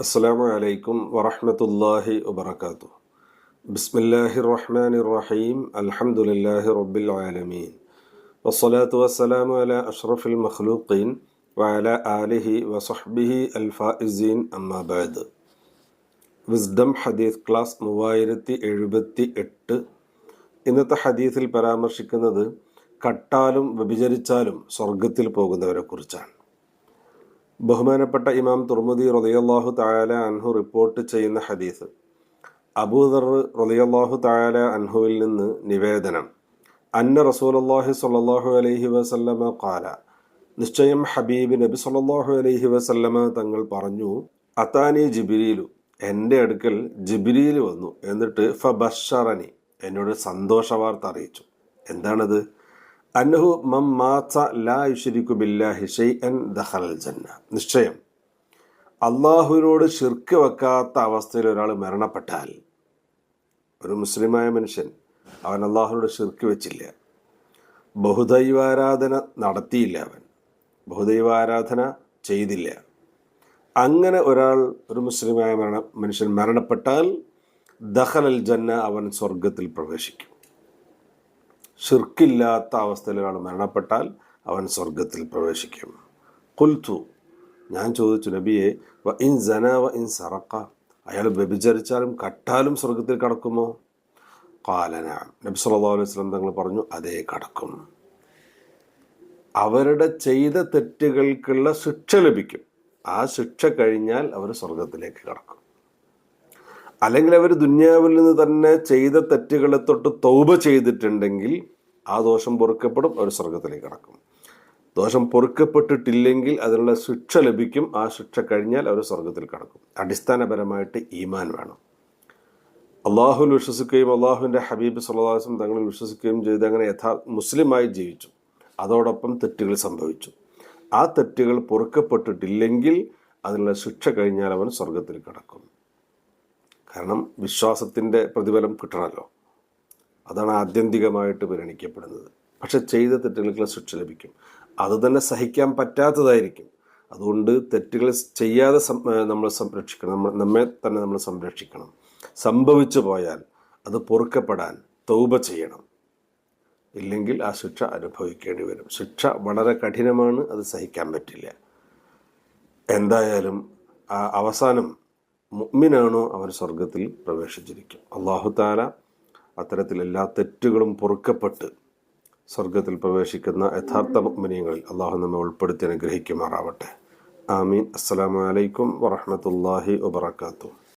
السلام عليكم ورحمة الله وبركاته بسم الله الرحمن الرحيم الحمد لله رب العالمين والصلاة والسلام على أشرف المخلوقين وعلى آله وصحبه الفائزين أما بعد wisdom ഹദീസ് class മൂവായിരത്തി എഴുപത്തി എട്ട് ഇന്നത്തെ ഹദീസിൽ പരാമർശിക്കുന്നത് കട്ടാലും വ്യഭിചരിച്ചാലും സ്വർഗത്തിൽ പോകുന്നവരെ കുറിച്ചാണ് ബഹുമാനപ്പെട്ട ഇമാം തുർമുദി റളിയല്ലാഹു തായാല അൻഹു റിപ്പോർട്ട് ചെയ്യുന്ന ഹദീസ്. അബൂദർ റളിയല്ലാഹു തായാല അൻഹുവിൽ നിന്ന് നിവേദനം. അന്ന റസൂലുള്ളാഹി സ്വല്ലല്ലാഹു അലൈഹി വസല്ലമ കാല നിശ്ചയം ഹബീബ് നബി സല്ലല്ലാഹു അലൈഹി വസല്ലമ തങ്ങൾ പറഞ്ഞു അത്താനി ജിബിരിയിലു എന്റെ അടുക്കൽ ജിബിരിയിൽ വന്നു എന്നിട്ട് ഫബഷറനി എന്നോട് സന്തോഷ വാർത്ത അറിയിച്ചു. എന്താണത്? അന്നഹു മം മാത്ത ലാ യുഷരിക്കു ബില്ലാഹി ഷൈഅൻ ദഖൽ ജന്ന. നിശ്ചയം. അള്ളാഹുവിനോട് ശിർക്ക് വെക്കാത്ത അവസ്ഥയിൽ ഒരാൾ മരണപ്പെട്ടാൽ ഒരു മുസ്ലിമായ മനുഷ്യൻ അവൻ അള്ളാഹുവിനോട് ശിർക്ക് വെച്ചില്ല. ബഹുദൈവാരാധന നടത്തിയില്ല അവൻ. ബഹുദൈവാരാധന ചെയ്തില്ല. അങ്ങനെ ഒരാൾ ഒരു മുസ്ലിമായ മരണ മനുഷ്യൻ മരണപ്പെട്ടാൽ ദഹൽ അൽ ജന്ന അവൻ സ്വർഗത്തിൽ പ്രവേശിക്കും. ഷിർക്കില്ലാത്ത അവസ്ഥയിൽ ഒരാൾ മരണപ്പെട്ടാൽ അവൻ സ്വർഗത്തിൽ പ്രവേശിക്കും. കുൽത്തു ഞാൻ ചോദിച്ചു നബിയെ വ ഇൻ ജന വ ഇൻ സറക്ക അയാൾ വ്യഭിചരിച്ചാലും കട്ടാലും സ്വർഗത്തിൽ കടക്കുമോ? കാലന നബി സല്ലാ അലൈഹി സ്വലം തങ്ങൾ പറഞ്ഞു അതേ കടക്കും. അവരുടെ ചെയ്ത തെറ്റുകൾക്കുള്ള ശിക്ഷ ലഭിക്കും. ആ ശിക്ഷ കഴിഞ്ഞാൽ അവർ സ്വർഗത്തിലേക്ക് കടക്കും. അല്ലെങ്കിൽ അവർ ദുന്യാവിൽ നിന്ന് തന്നെ ചെയ്ത തെറ്റുകളെ തൊട്ട് തൗബ ചെയ്തിട്ടുണ്ടെങ്കിൽ ആ ദോഷം പൊറുക്കപ്പെടും അവർ സ്വർഗത്തിലേക്ക് കടക്കും. ദോഷം പൊറുക്കപ്പെട്ടിട്ടില്ലെങ്കിൽ അതിനുള്ള ശിക്ഷ ലഭിക്കും. ആ ശിക്ഷ കഴിഞ്ഞാൽ അവർ സ്വർഗത്തിൽ കടക്കും. അടിസ്ഥാനപരമായിട്ട് ഈമാൻ വേണം. അള്ളാഹുൽ വിശ്വസിക്കുകയും അള്ളാഹുവിന്റെ ഹബീബ് സുല്ലാസും തങ്ങളിൽ വിശ്വസിക്കുകയും ചെയ്ത് അങ്ങനെ യഥാ മുസ്ലിമായി ജീവിച്ചു. അതോടൊപ്പം തെറ്റുകൾ സംഭവിച്ചു. ആ തെറ്റുകൾ പൊറുക്കപ്പെട്ടിട്ടില്ലെങ്കിൽ അതിനുള്ള ശിക്ഷ കഴിഞ്ഞാൽ അവൻ സ്വർഗത്തിൽ കടക്കും. കാരണം വിശ്വാസത്തിന്റെ പ്രതിഫലം കിട്ടണമല്ലോ. അതാണ് ആത്യന്തികമായിട്ട് പരിഗണിക്കപ്പെടുന്നത്. പക്ഷെ ചെയ്ത തെറ്റുകൾക്കുള്ള ശിക്ഷ ലഭിക്കും. അത് തന്നെ സഹിക്കാൻ പറ്റാത്തതായിരിക്കും. അതുകൊണ്ട് തെറ്റുകൾ ചെയ്യാതെ നമ്മൾ സംരക്ഷിക്കണം. നമ്മൾ നമ്മെ തന്നെ നമ്മൾ സംരക്ഷിക്കണം. സംഭവിച്ചു പോയാൽ അത് പൊറുക്കപ്പെടാൻ തൗപ ചെയ്യണം. ഇല്ലെങ്കിൽ ആ ശിക്ഷ അനുഭവിക്കേണ്ടി വരും. ശിക്ഷ വളരെ കഠിനമാണ്. അത് സഹിക്കാൻ പറ്റില്ല. എന്തായാലും ആ അവസാനം മുഗ്മിനാണോ അവൻ സ്വർഗത്തിൽ പ്രവേശിച്ചിരിക്കും. അള്ളാഹു താല അത്തരത്തിൽ എല്ലാ തെറ്റുകളും പൊറുക്കപ്പെട്ട് സ്വർഗത്തിൽ പ്രവേശിക്കുന്ന യഥാർത്ഥ മുഗ്മിനിയങ്ങളിൽ അള്ളാഹു നമ്മെ ഉൾപ്പെടുത്തി അനുഗ്രഹിക്കുമാറാവട്ടെ. ആമീൻ. അസ്സലാമലൈക്കും വറഹമത്തല്ലാഹി വബർക്കാത്തു